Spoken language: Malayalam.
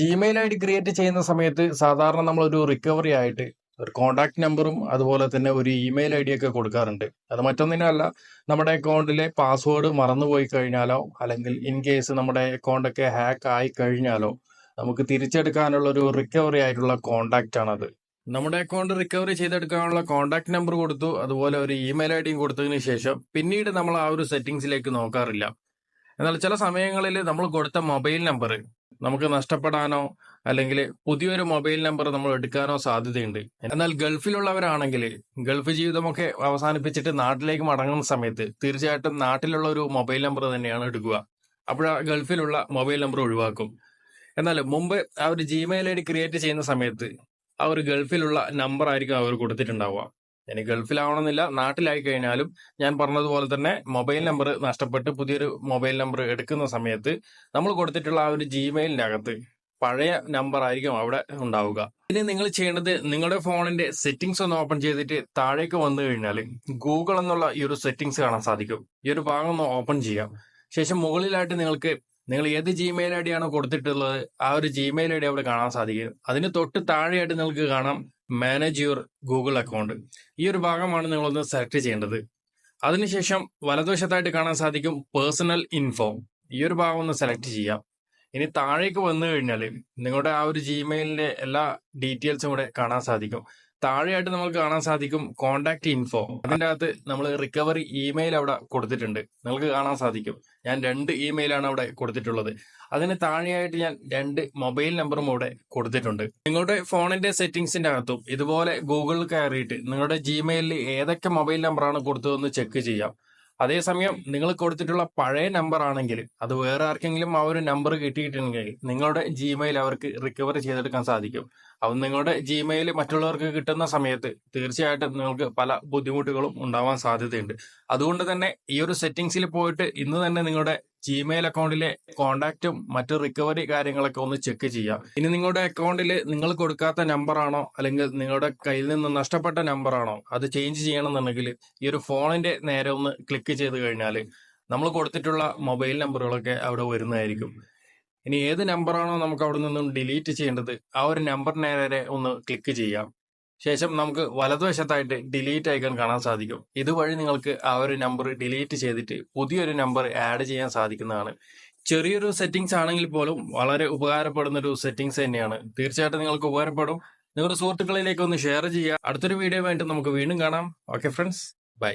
ജിമെയിൽ ഐ ഡി ക്രിയേറ്റ് ചെയ്യുന്ന സമയത്ത് സാധാരണ നമ്മൾ ഒരു റിക്കവറി ആയിട്ട് ഒരു കോൺടാക്ട് നമ്പറും അതുപോലെ തന്നെ ഒരു ഇമെയിൽ ഐ ഡി ഒക്കെ കൊടുക്കാറുണ്ട്. അത് മറ്റൊന്നിനല്ല നമ്മുടെ അക്കൗണ്ടിലെ പാസ്വേഡ് മറന്നുപോയി കഴിഞ്ഞാലോ അല്ലെങ്കിൽ ഇൻ കേസ് നമ്മുടെ അക്കൗണ്ടൊക്കെ ഹാക്ക് ആയി കഴിഞ്ഞാലോ നമുക്ക് തിരിച്ചെടുക്കാനുള്ള ഒരു റിക്കവറി ആയിട്ടുള്ള കോൺടാക്റ്റ് ആണത്. നമ്മുടെ അക്കൗണ്ട് റിക്കവറി ചെയ്തെടുക്കാനുള്ള കോൺടാക്ട് നമ്പർ കൊടുത്തു അതുപോലെ ഒരു ഇമെയിൽ ഐ ഡിയും കൊടുത്തതിന് ശേഷം പിന്നീട് നമ്മൾ ആ ഒരു സെറ്റിംഗ്സിലേക്ക് നോക്കാറില്ല. എന്നാൽ ചില സമയങ്ങളിൽ നമ്മൾ കൊടുത്ത മൊബൈൽ നമ്പർ നമുക്ക് നഷ്ടപ്പെടാനോ അല്ലെങ്കിൽ പുതിയൊരു മൊബൈൽ നമ്പർ നമ്മൾ എടുക്കാനോ സാധ്യതയുണ്ട്. എന്നാൽ ഗൾഫിലുള്ളവരാണെങ്കിൽ ഗൾഫ് ജീവിതമൊക്കെ അവസാനിപ്പിച്ചിട്ട് നാട്ടിലേക്ക് മടങ്ങുന്ന സമയത്ത് തീർച്ചയായിട്ടും നാട്ടിലുള്ള ഒരു മൊബൈൽ നമ്പർ തന്നെയാണ് എടുക്കുക. അപ്പോൾ ഗൾഫിലുള്ള മൊബൈൽ നമ്പർ ഒഴിവാക്കും. എന്നാൽ മുമ്പ് ആ ഒരു ജിമെയിൽ ഐ ഡി ക്രിയേറ്റ് ചെയ്യുന്ന സമയത്ത് ആ ഒരു ഗൾഫിലുള്ള നമ്പർ ആയിരിക്കും അവർ കൊടുത്തിട്ടുണ്ടാവുക. ഇനി ഗൾഫിലാവണമെന്നില്ല നാട്ടിലായി കഴിഞ്ഞാലും ഞാൻ പറഞ്ഞതുപോലെ തന്നെ മൊബൈൽ നമ്പർ നഷ്ടപ്പെട്ട് പുതിയൊരു മൊബൈൽ നമ്പർ എടുക്കുന്ന സമയത്ത് നമ്മൾ കൊടുത്തിട്ടുള്ള ആ ഒരു ജിമെയിലിന്റെ അകത്ത് പഴയ നമ്പർ ആയിരിക്കും അവിടെ ഉണ്ടാവുക. ഇനി നിങ്ങൾ ചെയ്യേണ്ടത് നിങ്ങളുടെ ഫോണിന്റെ സെറ്റിംഗ്സ് ഒന്ന് ഓപ്പൺ ചെയ്തിട്ട് താഴേക്ക് വന്നു കഴിഞ്ഞാൽ ഗൂഗിൾ എന്നുള്ള ഈ ഒരു സെറ്റിംഗ്സ് കാണാൻ സാധിക്കും. ഈ ഒരു ഭാഗം ഒന്ന് ഓപ്പൺ ചെയ്യാം. ശേഷം മുകളിലായിട്ട് നിങ്ങൾക്ക് നിങ്ങൾ ഏത് ജിമെയിൽ ഐ ഡി ആണോ കൊടുത്തിട്ടുള്ളത് ആ ഒരു ജിമെയിൽ ഐ ഡി അവിടെ കാണാൻ സാധിക്കും. അതിന് തൊട്ട് താഴെയായിട്ട് നിങ്ങൾക്ക് കാണാം മാനേജ് യുവർ ഗൂഗിൾ അക്കൗണ്ട് ഈ ഒരു ഭാഗമാണ് നിങ്ങളൊന്ന് സെലക്ട് ചെയ്യേണ്ടത്. അതിനുശേഷം വലതുവശത്തായിട്ട് കാണാൻ സാധിക്കും പേഴ്സണൽ ഇൻഫോ ഈ ഒരു ഭാഗം ഒന്ന് സെലക്ട് ചെയ്യാം. ഇനി താഴേക്ക് വന്നു കഴിഞ്ഞാൽ നിങ്ങളുടെ ആ ഒരു ജിമെയിലിന്റെ എല്ലാ ഡീറ്റെയിൽസും കൂടെ കാണാൻ സാധിക്കും. താഴെയായിട്ട് നമുക്ക് കാണാൻ സാധിക്കും കോണ്ടാക്ട് ഇൻഫോ അതിന്റെ അകത്ത് നമ്മൾ റിക്കവറി ഇമെയിൽ അവിടെ കൊടുത്തിട്ടുണ്ട്. നിങ്ങൾക്ക് കാണാൻ സാധിക്കും. ഞാൻ രണ്ട് ഇമെയിലാണ് അവിടെ കൊടുത്തിട്ടുള്ളത്. അതിന് താഴെയായിട്ട് ഞാൻ രണ്ട് മൊബൈൽ നമ്പറും അവിടെ കൊടുത്തിട്ടുണ്ട്. നിങ്ങളുടെ ഫോണിന്റെ സെറ്റിംഗ്സിന്റെ അകത്തും ഇതുപോലെ ഗൂഗിളിൽ കയറിയിട്ട് നിങ്ങളുടെ ജിമെയിലിൽ ഏതൊക്കെ മൊബൈൽ നമ്പറാണ് കൊടുത്തതെന്ന് ചെക്ക് ചെയ്യാം. അതേസമയം നിങ്ങൾ കൊടുത്തിട്ടുള്ള പഴയ നമ്പർ ആണെങ്കിൽ അത് വേറെ ആർക്കെങ്കിലും ആ ഒരു നമ്പർ കിട്ടിയിട്ടുണ്ടെങ്കിൽ നിങ്ങളുടെ ജിമെയിൽ അവർക്ക് റിക്കവർ ചെയ്തെടുക്കാൻ സാധിക്കും. അപ്പം നിങ്ങളുടെ ജിമെയിൽ മറ്റുള്ളവർക്ക് കിട്ടുന്ന സമയത്ത് തീർച്ചയായിട്ടും നിങ്ങൾക്ക് പല ബുദ്ധിമുട്ടുകളും ഉണ്ടാവാൻ സാധ്യതയുണ്ട്. അതുകൊണ്ട് തന്നെ ഈ ഒരു സെറ്റിംഗ്സിൽ പോയിട്ട് ഇന്ന് തന്നെ നിങ്ങളുടെ ജിമെയിൽ അക്കൗണ്ടിലെ കോണ്ടാക്റ്റും മറ്റ് റിക്കവറി കാര്യങ്ങളൊക്കെ ഒന്ന് ചെക്ക് ചെയ്യാം. ഇനി നിങ്ങളുടെ അക്കൗണ്ടിൽ നിങ്ങൾ കൊടുക്കാത്ത നമ്പറാണോ അല്ലെങ്കിൽ നിങ്ങളുടെ കയ്യിൽ നിന്ന് നഷ്ടപ്പെട്ട നമ്പറാണോ അത് ചേഞ്ച് ചെയ്യണമെന്നുണ്ടെങ്കിൽ ഈ ഒരു ഫോണിന്റെ നേരെ ഒന്ന് ക്ലിക്ക് ചെയ്ത് കഴിഞ്ഞാൽ നമ്മൾ കൊടുത്തിട്ടുള്ള മൊബൈൽ നമ്പറുകളൊക്കെ അവിടെ വരുന്നതായിരിക്കും. ഇനി ഏത് നമ്പറാണോ നമുക്ക് അവിടെ നിന്നും ഡിലീറ്റ് ചെയ്യേണ്ടത് ആ ഒരു നമ്പർ നേരെ ഒന്ന് ക്ലിക്ക് ചെയ്യാം. ശേഷം നമുക്ക് വലതുവശത്തായിട്ട് ഡിലീറ്റ് ഐക്കൺ കാണാൻ സാധിക്കും. ഇതുവഴി നിങ്ങൾക്ക് ആ ഒരു നമ്പർ ഡിലീറ്റ് ചെയ്തിട്ട് പുതിയൊരു നമ്പർ ആഡ് ചെയ്യാൻ സാധിക്കുന്നതാണ്. ചെറിയൊരു സെറ്റിംഗ്സ് ആണെങ്കിൽ പോലും വളരെ ഉപകാരപ്പെടുന്ന ഒരു സെറ്റിംഗ്സ് തന്നെയാണ്. തീർച്ചയായിട്ടും നിങ്ങൾക്ക് ഉപകാരപ്പെടും. നിങ്ങളുടെ സുഹൃത്തുക്കളിലേക്ക് ഒന്ന് ഷെയർ ചെയ്യുക. അടുത്തൊരു വീഡിയോ വേണ്ടി നമുക്ക് വീണ്ടും കാണാം. Okay friends bye